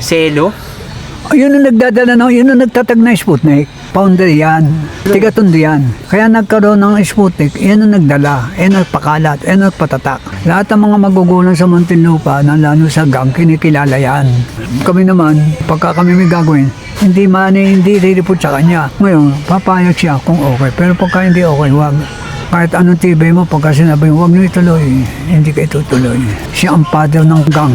Selo? Yun ang nagdadala ng, yun ang nagtatag na Sputnik. Founder yan. Tigatondo yan. Kaya nagkaroon ng Sputnik, yan ang nagdala. Yan ang pakalat. Yan ang patatak. Lahat ng mga magugulang sa Muntinlupa na lalo sa gang, kinikilala yan. Kami naman, pagka kami may gagawin, hindi mani, hindi rireport sa kanya. Ngayon, papayag siya kung okay. Pero pagka hindi okay, wag. Kahit anong tibay mo, pagka sinabi mo, huwag niyo ituloy, hindi ka itutuloy. Siya ang father ng gang.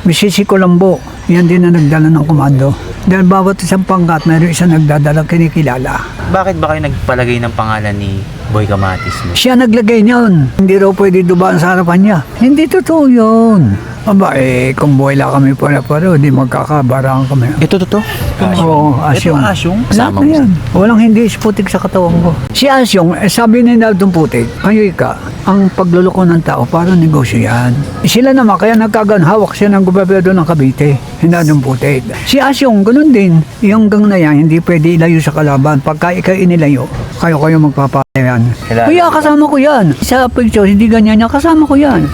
Misisi Colombo, yan din na nagdala ng komando. Dahil bawat isang pangkat, mayroon isang nagdadala kinikilala. Bakit ba kayo nagpalagay ng pangalan ni Boy Kamatis mo? Siya naglagay niyon. Hindi raw pwede dubaan sa harapan niya. Hindi totoo yun. Aba, eh, kung buhay lang kami para-para, di magkakabarang kami. Ito totoo? Oo, Asyong. Ito Asyong? Lahat Kasama na mo yan. Walang hindi putik sa katawan ko. Si Asyong, eh, sabi ni Naldong Putik, kayo ika, ang pagluloko ng tao, parang negosyo yan. Sila naman, kaya nagkagan, hawak siya ng gobernador ng Cavite, Naldong Putik. Si Asyong, ganun din. Yung gang na yan, hindi pwede ilayo sa kalaban. Pagka ikaw inilayo, kayo-kayo magpapatayan. Kailangan- Kuya, kasama ko yan. Sa picture, hindi ganyan niya, kasama ko yan.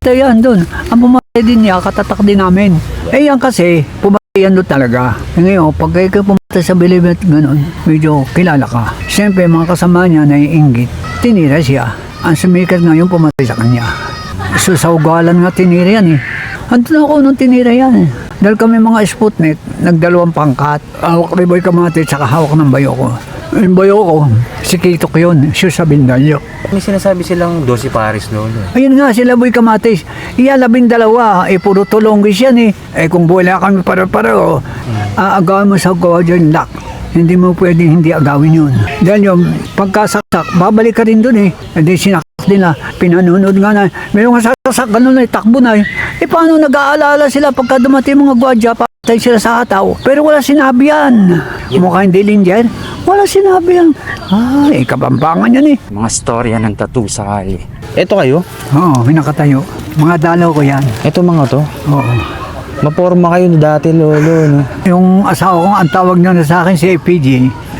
Numapatay yan doon. Ang pumatay din niya, katatak din namin. Eh yan kasi, pumatay yan doon talaga. Eh, ngayon, pag ikaw pumatay sa bilibet, ganun, medyo kilala ka. Siyempre, mga kasama niya naiinggit. Tinira siya. Ang sumikat ngayon, pumatay sa kanya. So, sa ugalan nga tinira yan eh. Andun ako nung tinira yan eh. Dahil kami mga Sputnik, nagdalawang pangkat. Hawak ni Boy Kamate, tsaka hawak ng bayo ko. Yung bayo ko, si Kitok yun, siya sa Bindalyo. May sinasabi silang 12 pares lolo. Ayun nga, sila Boy Kamatis. Iya, labing dalawa, eh, puro tulonggis yan eh. Eh, kung wala kami para-paro, aagawin mo sa Guardian Lock. Hindi mo pwedeng hindi agawin yun. Dahil yung pagkasaksak, babalik ka rin dun eh. Hindi sinaksak nila, pinanunod nga na. May mga sasaksak, ganun na, eh, takbo na eh. Eh, paano nag-aalala sila pagka dumating mga gwadya, patay sila sa ataw. Pero wala sinabi yan. Mukha hindi linger. Wala sinabi yan. Ay, kabambangan yan eh. Mga storya ng tattoo sa kali. Ito kayo? Oo, pinakatayo. Mga dalaw ko yan. Ito mga to? Oo. Maporma kayo dati lolo, no? Yung asawa ko, ang tawag niya na sa akin si FPG.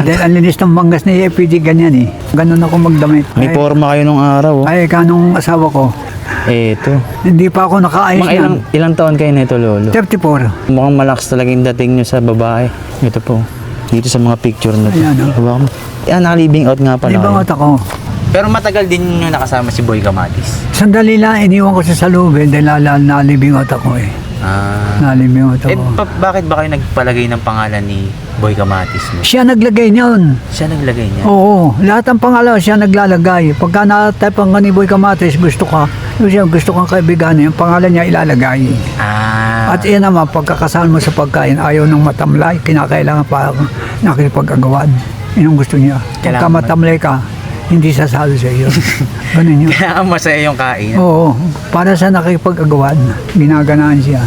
Dahil ang linis ng banggas ni FPG, ganyan eh. Ganun ako magdamit. May Ay, porma kayo nung araw, oh. ay kanong asawa ko, Ito. hindi pa ako nakaayos Mga ilang, ilang taon kayo nito, lolo? 34. Mukhang malakas talaga yung dating nyo sa babae. Ito po. Dito sa mga picture na to. Ayan, oh. Hawakan mo. Yan, naka-living out nga pala. Di ba kayo. ako? Pero matagal din nyo nakasama si Boy Kamatis. Sandali lang, iniwan ko sa salubin dahil nalala, nalibingot ako eh. Ah. Nalibingot Eh, ako. pa- bakit ba kayo nagpalagay ng pangalan ni Boy Kamatis mo? Siya naglagay niyon. Siya naglagay niya. Oo, lahat ng pangalaw siya naglalagay. Pagka natypang ka ni Boy Kamatis, gusto ka, siya gusto kang kaibigan, yung pangalan niya ilalagay. Ah. At iyan naman, pagkakasal mo sa pagkain, ayaw ng matamlay, kinakailangan pa nakikipag-agawan. Yun ang gusto niya. Pagka Kailangan matamlay ka, hindi sasalo sa iyo. Ganun yun. Kaya masaya yung kain. Oo, para sa nakikipag-agawan, ginaganaan siya.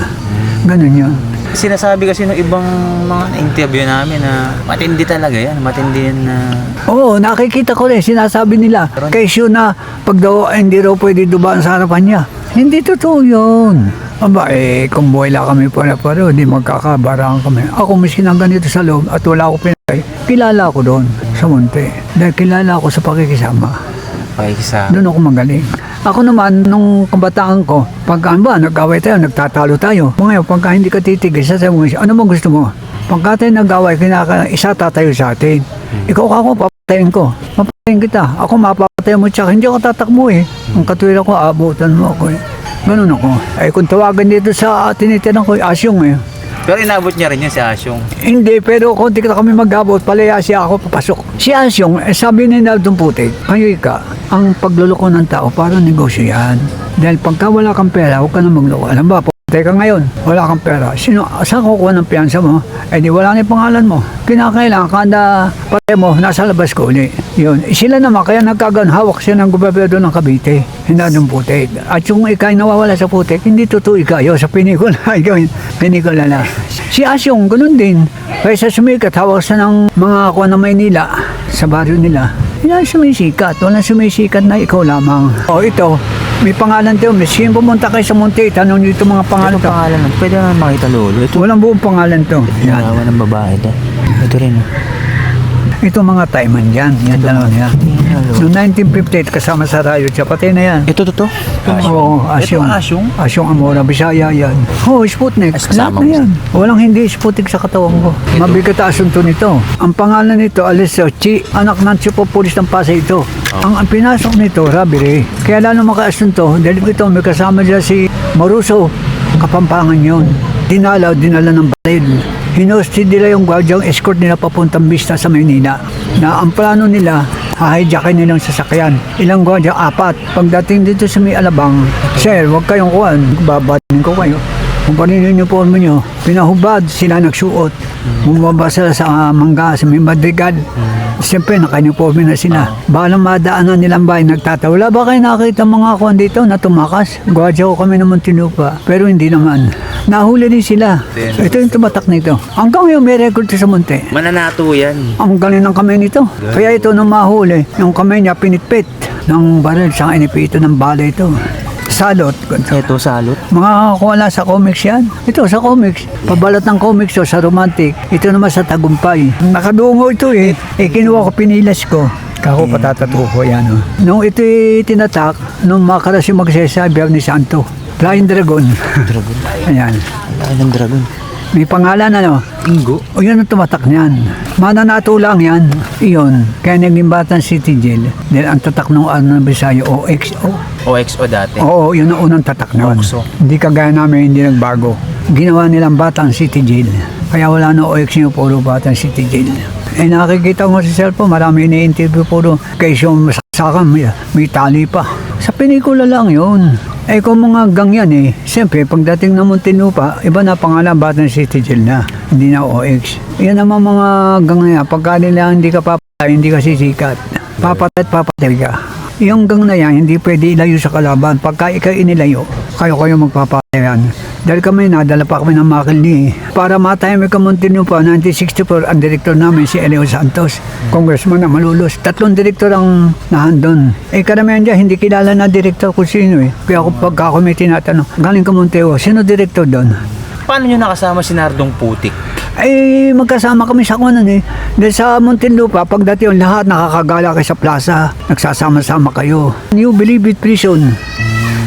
Ganun yun. Sinasabi kasi ng ibang mga interview namin na matindi talaga yan. Matindi yan na... Oo, nakikita ko rin, sinasabi nila. Kesyo na pag daw hindi raw pwede dubaan sa harapan niya. Hindi totoo yun. Aba, eh, kung buhay lang kami para-paro, di magkakabarang kami. Ako miskin ang ganito sa loob at wala ako pinay. Kilala ako doon sa Monte. Dahil kilala ako sa pakikisama. Pakikisa. Doon ako magaling. Ako naman, nung kabataan ko, pagka ano ba, nag-away tayo, nagtatalo tayo. Ngayon, pagka hindi ka titigil, sasabi mo, ano mo gusto mo? Pagka tayo nag-away, kinaka, isa tatayo sa atin. Ikaw ako, papatayin ko. Papatayin kita. Ako mapapatayin mo, tsaka hindi ako tatakbo eh. Ang katwira ko, abutan mo ako eh. Ganun ako. Eh kung tawagan dito sa tinitiran ko, asyong eh. Pero inabot niya rin yun si Asyong. Hindi, pero kung di ka kami mag-abot, palaya siya ako papasok. Si Asyong, eh, sabi ni Naldong Putik, kayo ika, ang pagluloko ng tao, parang negosyo yan. Dahil pagka wala kang pera, huwag ka na magloko. Alam ba, Teka ngayon, wala kang pera. Sino, saan kukuha ng piyansa mo? Eh di wala na pangalan mo. Kinakailangan kada pare mo, nasa labas ko uli. Yun. Sila naman, kaya nagkagan, hawak siya ng gobernador ng Cavite. Hindi ng putik. At yung ikay nawawala sa putik, hindi totoo ikayo sa pinikula. Ikaw, pinikula na. Si Asyong, ganun din. Kaysa sumikat, hawak siya ng mga kuha ng Maynila sa baryo nila. Hindi sumisikat. Walang sumisikat na ikaw lamang. O ito, may pangalan to. May sino pumunta kayo sa Monte, tanong nyo ito mga pangalan Ano to. pangalan? Pwede naman makita lolo. Ito. Walang buong pangalan to. Yan. Yan. ng babae to. Ito rin. oh. Ito mga Taiman yan. Yan dalawa yan. Noong 1958, kasama sa Rayo. Patay na yan. Ito, to, to. Oo, Asyong. Ito, Asyong? Asyong Amora, Bisaya yan. Oo, oh, Sputnik. Lahat na yan. Walang hindi Sputnik sa katawan ko. Mabigat asunto nito. Ang pangalan nito, Alessio Chi, anak ng police ng Pasay ito. Ang, ang pinasok nito, robbery. Kaya lalo makaasunto, dahil ito, may kasama dyan si Maruso. Kapampangan yun. Dinalaw, dinala ng balid. Hinosti nila yung gwardyang escort nila papuntang Vista sa Maynila. Na ang plano nila, hahijackin nilang sasakyan. Ilang gwardiya? Apat. Pagdating dito sa may alabang, Sir, huwag kayong kuhan. Babatin ko kayo. Kung panin yung uniform nyo, pinahubad, sila nagsuot. Bumaba sila sa ah, mangga, sa may madrigal. Siyempre, naka-uniforme na sila. Balang madaanan nilang bahay, nagtatawa. Wala ba kayo nakita mga kuhan dito na tumakas? Gwadya ko kami naman tinupa. Pero hindi naman. Nahuli din sila. Ito yung tumatak nito. Hanggang ngayon may record sa munti. Mananato yan. Ang galing ng kamay nito. Kaya ito nung mahuli, yung kamay niya pinitpit ng baril sa inipito ng bala ito. Salot. Ito, salot. Mga wala sa comics yan. Ito sa comics. Pabalot ng comics to sa romantic. Ito naman sa tagumpay. Nakadungo ito eh. Eh kinuha ko, pinilas ko. Kako patatato ko yan. Oh. Nung ito tinatak, nung makalas yung magsasabi ni Santo. Flying Dragon. Dragon. Ayan. Laki ng dragon. May pangalan ano. Ingo. O yan ang tumatak niyan. Mananato lang yan. Iyon. Kaya naging Batan City Jail. Dahil ang tatak ng ano ng Bisaya o XO. OXO dati. Oo, yun ang unang tatak noon. Oxo. Hindi kagaya namin, hindi nagbago. Ginawa nilang Batan City Jail. Kaya wala na OXO, puro Batan City Jail. Eh nakikita ko sa cellphone, marami ini-interview puro kaysa masaksakan, may, may tali pa. Sa pelikula lang yun. Eh kung mga gang yan eh, siyempre pagdating ng Muntinlupa, iba na pangalan, Batan City Jail na, hindi na OX. Yan naman mga gang na yan, pagka nila hindi ka papatay, hindi ka sisikat. Papatay at papatay ka. Yung gang na yan, hindi pwede ilayo sa kalaban. Pagka ikaw inilayo, kayo kayo magpapatayan. Dahil kami, nadala pa kami ng makilni. Para matayamay ka Muntinyo pa, 1964, ang direktor namin si Elio Santos, congressman na malulos. Tatlong direktor ang nahandon. Eh karamihan dyan, hindi kilala na direktor kung sino eh. Kaya ako pagka ako may tinatanong, galing ka Monteo, sino direktor doon? Paano nyo nakasama si Nardong Putik? ay magkasama kami sa kunan eh. Dahil sa Muntinlupa, pagdating yung lahat nakakagala kayo sa plaza, nagsasama-sama kayo. You believe it prison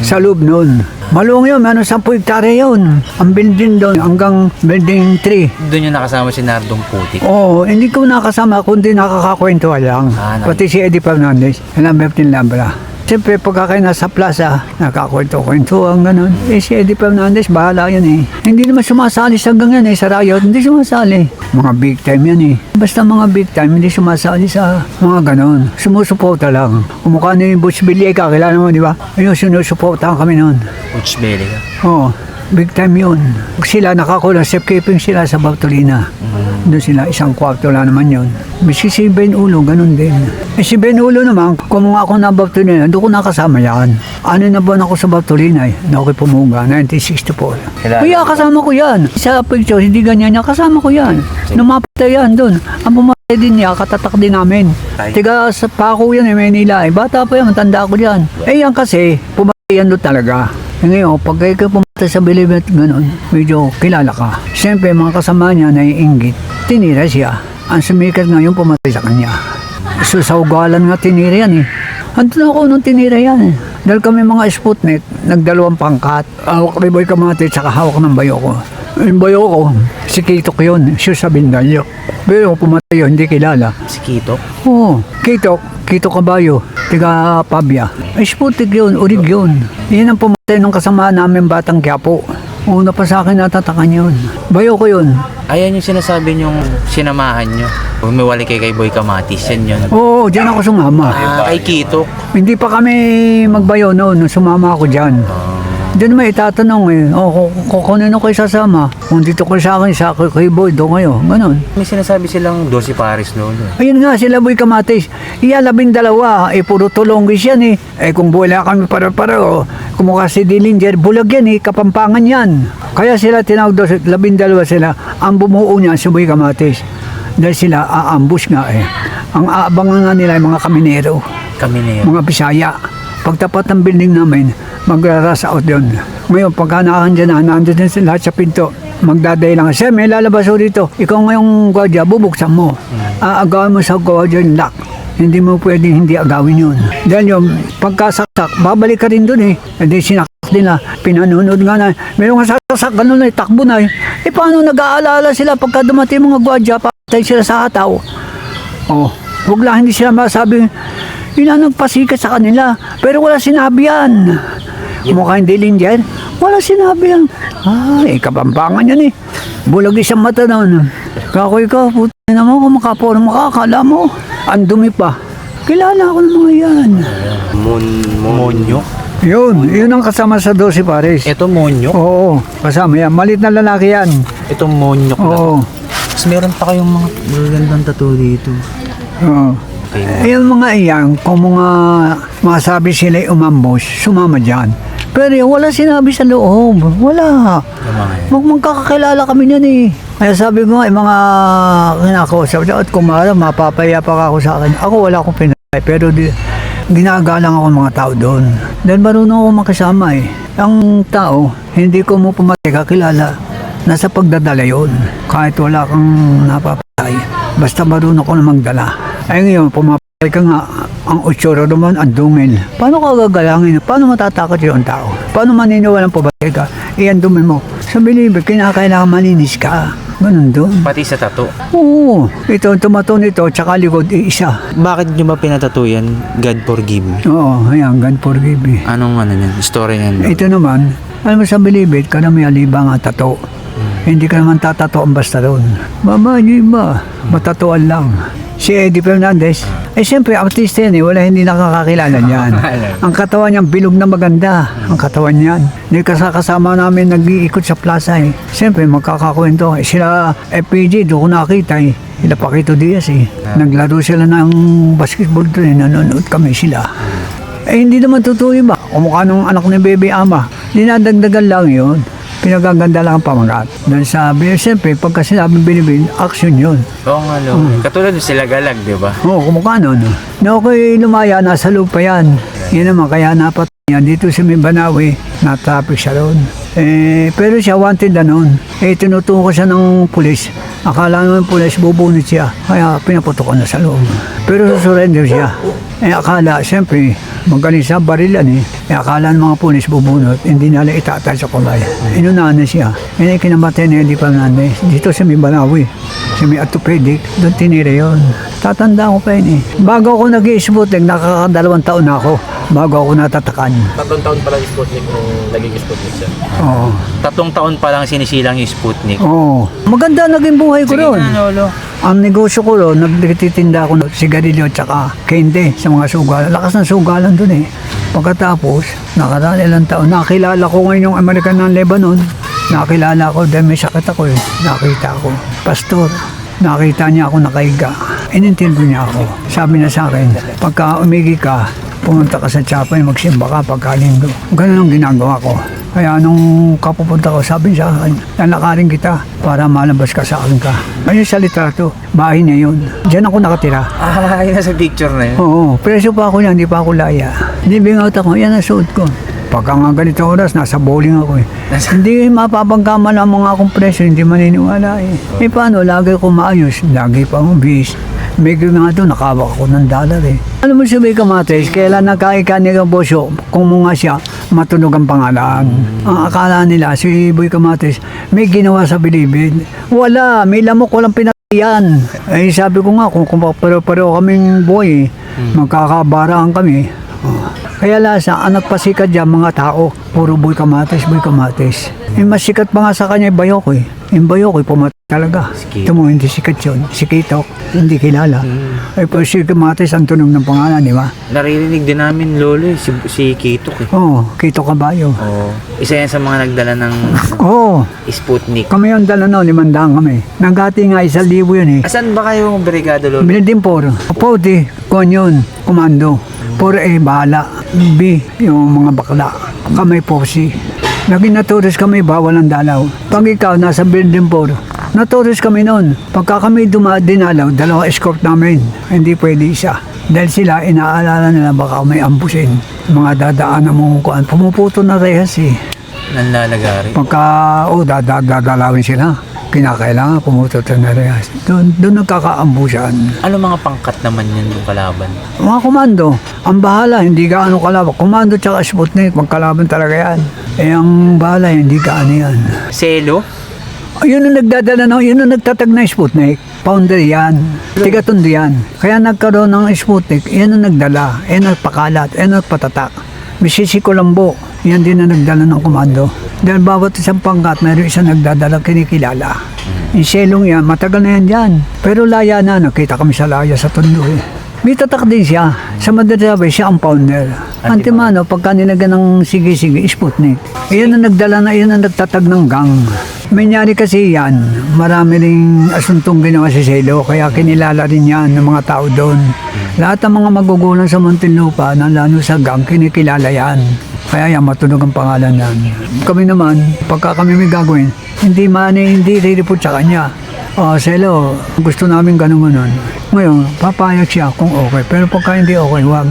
sa loob noon. Maluwang yun, ano, 10 hektarya yun. Ang building doon hanggang building 3. Doon nyo nakasama si Nardong Putik. Oo, hindi ko nakasama kundi nakakakwentuhan lang. Ah, Pati si Eddie Fernandez, ang Bertin Lambra. Siyempre, pagka kayo nasa plaza, nakakwento-kwentuhan, ganun. Eh, si Eddie Fernandez, bahala yan eh. Hindi naman sumasali sa hanggang yan eh, sa riot, hindi sumasali. Mga big time yan eh. Basta mga big time, hindi sumasali sa mga ganun. Sumusuporta lang. Kumukha na yung Butch Billy, kakilala mo, di ba? Ayun, sinusuportahan kami noon. Coach Belly ka. Oo, big time yun. Sila nakakulang, safekeeping sila sa Bartolina. Doon sila, isang kwarto lang naman yun. Miski si Ben Ulo, ganun din. Eh si Ben Ulo naman, kung ako na Bartolina, doon ko nakasama yan. Ano na buwan ako sa Bartolina eh, na ako'y pumunga, 1964. Kilala Kaya mo ba? kasama ko yan. Sa picture, hindi ganyan niya, kasama ko yan. Numapatay yan doon. Ang pumatay din niya, katatak din namin. Tiga sa Paco yan, eh, Manila. Eh, bata pa yan, matanda ko yan. Eh yan kasi, pumatay yan doon talaga. Eh, ngayon, pag kayo pumatay sa Bilibet, ganun, medyo kilala ka. Siyempre, mga kasama niya naiinggit. Tinira siya. Ang sumikat ngayon pumatay sa kanya. So, sa ugalan nga tinira yan eh. Andun ako nung tinira yan eh. Dahil kami mga Sputnik, nagdalawang pangkat. Hawak ni Boy Kamati, tsaka hawak ng bayo ko. Yung bayo ko, si Kitok yun, siya sa Bindalyo. Pero pumatay yun, hindi kilala. Si Kito. Oo, Kitok, Kitok Kabayo, tiga Pabia. Sputnik yun, urig yun. Yan ang pumatay nung kasama namin batang Quiapo. Una pa sa akin natatakan yun. Bayo ko yun. Ayan yung sinasabi nyong sinamahan nyo. Umiwali kay kay Boy Kamatis. Yan yun. Oo, dyan ako sumama. Ah, kay Kito. Hindi pa kami magbayo noon, nung sumama ako dyan. Doon may itatanong eh, oh, kung, ano kayo sasama. Kung dito kayo sa akin, sa kay, kay Boy, doon kayo. Ganon. May sinasabi silang 12 pares lolo. Ayun nga, sila Boy Kamatis. Iya, labing dalawa. Eh, puro tulonggis yan eh. Eh, kung wala kami para-para, kumukha si Dillinger, bulag yan eh, kapampangan yan. Kaya sila tinawag doon, labing dalawa sila. Ang bumuo niya, si Boy Kamatis. Dahil sila aambush nga eh. Ang aabangan nga nila ay mga kaminero, Kami na yun. mga Bisaya. Pagtapat ng building namin, magra-rush out yun. Ngayon, pagka nakakandyan na, nandun din sila lahat sa pinto. magdaday lang. Sir, may lalabas dito. Ikaw ngayong gwardiya, bubuksan mo. Aagawin mo sa gwardiya yung lock. Hindi mo pwedeng hindi agawin yun. Dahil yung pagkasaksak, babalik ka rin dun eh. Hindi sinaksak nila, pinanunod nga na. Meron nga sasaksak, ganun na, eh, takbo na eh. Eh paano nag-aalala sila pagka dumating mga gwardiya, patay sila sa hataw. Oh, huwag lang hindi sila masabi, yun ang nagpasikat sa kanila. Pero wala sinabi yan. Mukha hindi linger. Wala sinabi yan. Ay, kabambangan yan eh. Bulag isang mata noon. Kako ikaw, puto naman kung makapuro makakala mo. Ang dumi pa. Kilala ko ng mga yan. Mon, Monyo? Yun, yun ang kasama sa 12 pares. Ito monyo? Oo, kasama yan. Malit na lalaki yan. Ito monyo na. Oo. Tapos meron pa kayong mga magagandang tattoo dito. Oo. Okay. Ayun mga iyan, kung mga masabi sila umambos, sumama dyan. Pero wala sinabi sa loob. Wala. Mag magkakakilala kami niyan eh. Kaya sabi ko nga, yung mga kinakausap niya, at kumara, mapapaya pa ako sa akin. Ako wala akong pinay, pero di, ginagalang ako ng mga tao doon. Dahil marunong ako makasama eh. Ang tao, hindi ko mo pumatay kakilala. Nasa pagdadala yun. Kahit wala kang napapatay. Basta marunong ko na magdala. Ay ngayon, pumapatay ka nga, ang utsura naman, ang dungil. Paano ka gagalangin? Paano matatakot yung tao? Paano maniniwalang pumatay ka? Iyan dumi mo. Sa bilibid, kinakailangan maninis ka. Ganun doon. Pati sa tattoo. Oo, ito, tumato nito, tsaka likod, isa. Bakit nyo ba pinatato yan? God forgive me. Oo, ayan, God forgive me. Anong ano yan? Story yan? Ito naman, alam mo sa bilibid, ka na may alibang ang tato. Hindi ka naman tatato ang basta doon. Mama, hindi ba? Matatuan lang. Si Eddie Fernandez, eh siyempre, artista yan eh. Wala hindi nakakakilala niyan. ang katawan niyan, bilog na maganda. Ang katawan niyan. Hindi kasama namin nag-iikot sa plaza eh. Siyempre, magkakakwento. Eh, sila FPG, doon ko nakita eh. Sila Paquito Diaz eh. Naglaro sila ng basketball doon eh. Nanonood kami sila. Eh, hindi naman totoo yun ba? Kumukha nung anak ni Baby Ama. Dinadagdagan lang yun. Pinagaganda lang ang pamagat. Dahil sabi, siyempre, pagka sinabi binibin, action yun. Oo nga, lo. Katulad ng sila galag, di ba? Oo, kumukha nun. Na ako'y lumaya, nasa lupa yan. Yan naman, kaya napat yan. Dito sa Minbanawi, na-traffic siya doon. Eh, pero siya wanted na noon. Eh, tinutuko siya ng pulis. Akala naman ng pulis, bubunot siya. Kaya pinaputok na sa loob. Pero surrender siya. Eh, akala, siyempre, magaling sa barilan eh. Eh, akala ng mga pulis bubunot, hindi nila itatay sa kulay. Inunahan na siya. Eh, kinamatay na Eddie Fernandez. Dito sa Minbanawi. Sa may orthopedic, doon tinira yun. Tatanda ko pa yun eh. Bago ako nag-i-sputek, nakakadalawang taon na ako. Bago ako natatakan. tatlong taon pa lang Sputnik nung naging Sputnik siya. Oo. Tatlong taon pa lang sinisilang yung Sputnik. Oo. Maganda naging buhay ko Sige ron. na, lolo. Ang negosyo ko ron, nagtitinda ako ng sigarilyo at saka kende sa mga sugal. Lakas ng sugalan dun eh. Pagkatapos, nakaraan ilang taon, nakilala ko ngayon yung American ng Lebanon. Nakilala ko dahil may sakit ako eh. Nakita ko. Pastor, nakita niya ako nakahiga. Inintindi niya ako. Sabi na sa akin, pagka umigi ka, pumunta ka sa chapel, magsimba ka pagkalinggo. Ganun ang ginagawa ko. Kaya nung kapupunta ko, sabi niya sa akin, lalakarin kita para malabas ka sa akin ka. Ayun sa litrato, bahay niya yun. Diyan ako nakatira. Ah, yun nasa picture na yun. Oo, preso pa ako yan, hindi pa ako laya. Hindi bingot ako, yan ang suot ko. Pagka nga ganito oras, nasa bowling ako eh. hindi mapapagkama ng mga akong hindi maniniwala eh. Eh paano, lagi ko maayos, lagi pa akong May nga doon, nakawak ako ng dollar eh. Alam mo si May Kamates, kailan nakaika ni Bosyo, kung mga siya, matunog ang pangalan. Ang akala nila, si Boy Kamates, may ginawa sa bilibid. Wala, may lamok, walang pinatiyan. Eh sabi ko nga, kung, kung pareho-pareho kaming boy, magkakabaraan kami. Oh. Kaya lasa, ang nagpasikat dyan mga tao, puro boy kamates, boy kamates. Eh, mas sikat pa nga sa kanya yung bayok eh. Yung bayok eh, pumatay talaga. Ito mo, hindi sikat yun. Si Kitok, hindi kilala. Eh, pero si kamates ang tunog ng pangalan, di ba? Naririnig din namin, lolo, eh, si, si Kitok eh. Oo, oh, Kitok Kabayo. Oo. Isa yan sa mga nagdala ng Oo, oh, Sputnik. kami yung dala no, limandaan kami. Nagati nga, isang libo yun eh. Asan ba kayo brigado, lolo? Binildin po. Puti, kon yun, komando. Puro A, bahala. B, yung mga bakla. Kamay po si. Naging naturis kami, bawal ang dalaw. Pag ikaw nasa building po, naturis kami noon. Pagka kami duma, dinalaw, dalawa escort namin. Hindi pwede isa. Dahil sila, inaalala nila baka may ambusin. Mga dadaan na mong kuan. Pumuputo na rehas eh. nanlalagari. Pagka, oh, dadag, dadalawin sila. Kinakailangan pumutot na rehas. Doon, doon nagkakaambusan. Ano mga pangkat naman yan yung kalaban? Mga komando, ang bahala, hindi gaano kalaban. Komando tsaka Sputnik, magkalaban talaga yan. Eh, ang bahala, hindi gaano yan. Selo? Yun ang nagdadala ng, yun ang nagtatag ng Sputnik. Founder yan. Tigatundo yan. Kaya nagkaroon ng Sputnik, yan ang nagdala. Yan ang nagpakalat. Yan ang nagpatatak. Misisi Colombo, yan din ang nagdala ng komando. Dahil bawat isang pangkat, mayroon isang nagdadala kinikilala. Yung selong yan, matagal na yan dyan. Pero laya na, nakita kami sa laya sa Tondo eh. May tatak din siya. Sa Madrid siya ang founder. Antimano, pagka nilagyan ng sige-sige, Sputnik. Iyan ang nagdala na, iyan ang nagtatag ng gang. Manyari kasi yan, marami ring asuntong ginawa si Selo, kaya kinilala rin yan ng mga tao doon. Lahat ng mga magugulang sa Muntinlupa, na lalo sa gang, kinikilala yan. Kaya yan, matunog ang pangalan yan. Kami naman, pagka kami may gagawin, hindi man, hindi rireport sa kanya. Oh, Selo, gusto namin ganun ganun. Ngayon, papayag siya kung okay. Pero pagka hindi okay, wag.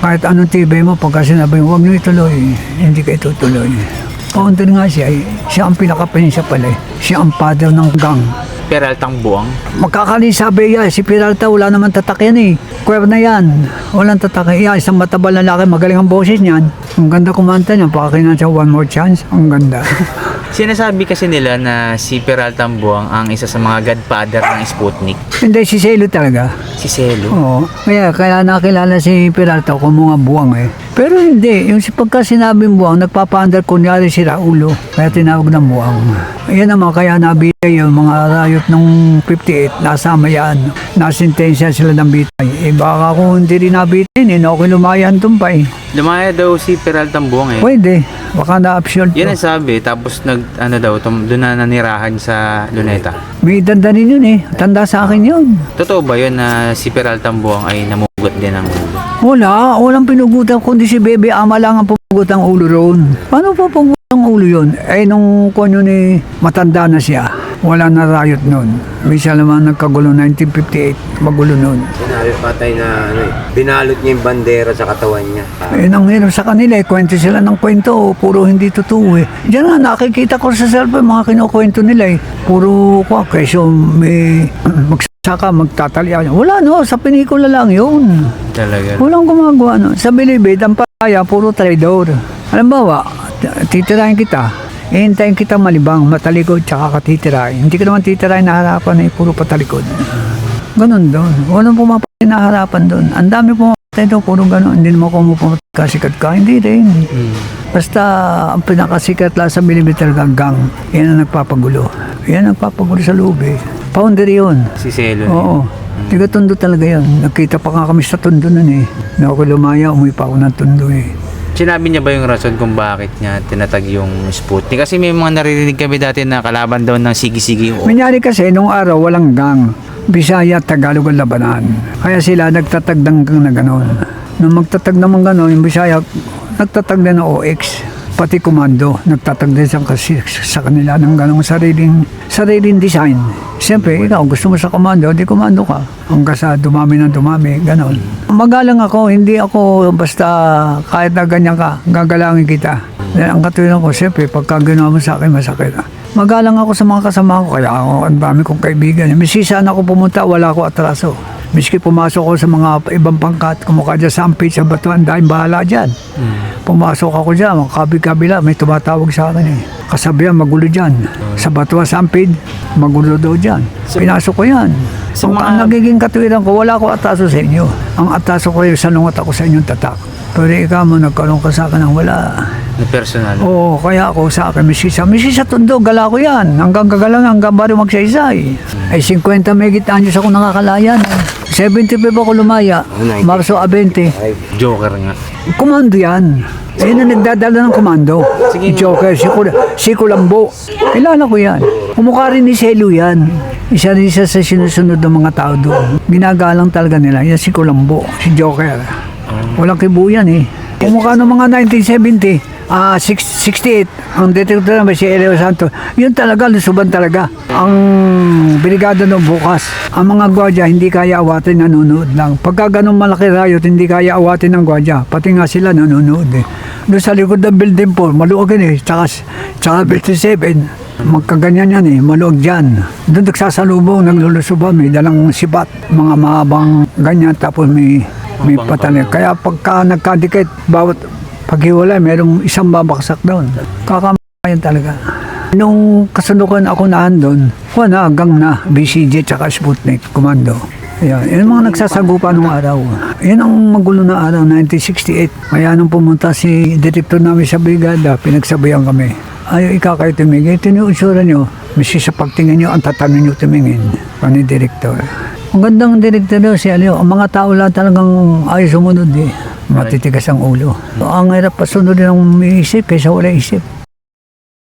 Kahit anong tibay mo, pagka sinabi wag niyo ituloy, hindi ka itutuloy. Founder nga siya, eh. siya ang pinakapensya pala. eh. Siya ang father ng gang. Peraltang buwang? Magkakali sabi yan, si Peralta wala naman tatak yan eh. Kuwer na yan, walang tatak. Yan, isang matabal na laki, magaling ang boses niyan. Ang ganda kumanta niya, pakinan siya one more chance. Ang ganda. Sinasabi kasi nila na si Peraltang buwang ang isa sa mga godfather ng Sputnik. Hindi, si Selo talaga. Si Selo. Oo. Kaya, kaya nakilala si Peralta kung mga buwang eh. Pero hindi, yung si pagka sinabing buwang, nagpapaandar kunyari si Raulo. Kaya tinawag ng buwang. Yan naman, kaya nabitay yung mga rayot ng 58, nasama yan. Nasintensya sila ng bitay. Eh baka kung hindi rin nabitin, eh, okay lumayan tumpay. Lumaya daw si Peraltang buwang eh. Pwede, baka na-absorb. Yan ang sabi, tapos nag, ano daw, tum, doon na nanirahan sa Luneta. May dandanin yun eh. Tanda sa akin yun. Totoo ba yun na si Peraltang buwang ay namugot din ng? Wala, walang pinugutan kundi si Bebe Ama lang ang pumugot ang ulo roon. Paano pa pumugot ang ulo yun? Eh, nung konyo ni matanda na siya, wala na riot noon. May siya naman nagkagulo 1958, magulo noon. Sinabi patay na ano eh, binalot niya yung bandera sa katawan niya. Eh, nang hirap sa kanila, eh, kwento sila ng kwento, puro hindi totoo eh. Diyan nga, nakikita ko sa cellphone, mga kinukwento nila eh. Puro ko, kesyo may magsaka, magtatalian. Wala no, sa pelikula lang yun. Talaga. Walang gumagawa no. Sa Bilibid, ang paya, puro traidor. Alam ba, t- titirahin kita. Ihintayin kita malibang, matalikod, tsaka katitirahin. Hindi ka naman titirahin na harapan eh, puro patalikod. Ganon doon. Walang pumapatay na harapan doon. Ang dami pumapatay doon, puro ganon. Hindi naman kung kasikat ka. Hindi rin. Basta ang pinakasikat lang sa Bilibid talaga gang. Yan ang nagpapagulo. Yan ang nagpapagulo sa loob eh. Founder yun. Si Selo. Oo. Tiga tondo talaga yan. Nagkita pa nga kami sa tondo nun eh. Na ako lumaya, umuwi pa ako ng tondo eh. Sinabi niya ba yung rason kung bakit niya tinatag yung Sputnik? Kasi may mga naririnig kami dati na kalaban daw ng sige-sige yung Manyari kasi, nung araw walang gang. Bisaya, Tagalog ang labanan. Kaya sila nagtatag ng gang na gano'n. Nung magtatag naman gano'n, yung Bisaya, nagtatag din ng OX. Pati komando, nagtatag din sa, kasi, sa kanila ng gano'ng sariling, sariling design. Siyempre, ikaw gusto mo sa komando, di komando ka. Hanggang sa dumami ng dumami, gano'n. Magalang ako, hindi ako basta kahit na ganyan ka, gagalangin kita. Dahil ang katulad ko, siyempre, pagka ginawa mo sa akin, masakit. Magalang ako sa mga kasama ko, kaya ako, ang dami kong kaibigan. Misisaan ako pumunta, wala ako atraso. Miski pumasok ako sa mga ibang pangkat, kumukha dyan sa ampit, sa batuan, dahil bahala dyan. Pumasok ako dyan, mga kabi-kabila, may tumatawag sa akin eh. Kasabihan, magulo dyan. Sa batuan, sa ampid, magulo daw dyan. Pinasok ko yan. Kung mga- ang nagiging katuwiran ko, wala ko atraso sa inyo. Ang atraso ko yung salungat ako sa inyong tatak. Pero ikaw mo, nagkaroon ka sa akin ng wala. na personal. Oo, kaya ako sa akin, misisa. Misisa tundo, gala ko yan. Hanggang gagalang, hanggang bari magsaysay. Ay, 50 megit anyos ako nakakalayan. 75 ako lumaya. 90. Marso a 20. Ay, Joker nga. Komando yan. Ayun ang nagdadala ng komando. Sige. Si Joker, si, Kul si Kulambo. Kilala ko yan. Kumukha rin ni Selu yan. Isa rin siya sa sinusunod ng mga tao doon. Ginagalang talaga nila. Yan si Kulambo, si Joker. Walang kibuyan eh. Kumukha ng mga 1970. Ah, six- 68. Ang detector naman si Elio Santos. Yun talaga, lusuban talaga. Ang brigada nung bukas. Ang mga gwardiya, hindi kaya awatin, nanonood lang. Pagka ganun malaki riot, hindi kaya awatin ng gwardiya. Pati nga sila nanonood eh. Doon sa likod ng building po, maluwag yun eh. Tsaka, tsaka 57. Magkaganyan yan eh, maluwag dyan. Doon nagsasalubong, naglulusuban, may dalang sibat. Mga mahabang ganyan, tapos may, may patalim. Kaya pagka nagkadikit, bawat paghiwalay, merong isang babaksak doon. Kakamayan talaga. Nung kasundukan ako naan doon, wala hanggang na BCJ tsaka Sputnik, komando. Ayan, yun mga nagsasagupa nung araw. Yan ang magulo na araw, 1968. Kaya nung pumunta si direktor namin sa brigada, pinagsabayan kami. Ayaw ikaw kayo tumingin, tinuunsura nyo, misi sa pagtingin nyo, ang tatanong nyo tumingin. Pani direktor. Ang gandang direktor daw si Alio, ang mga tao lang talagang ayos sumunod eh. Matitigas ang ulo. Ang hirap pasunod ng isip kaysa wala isip.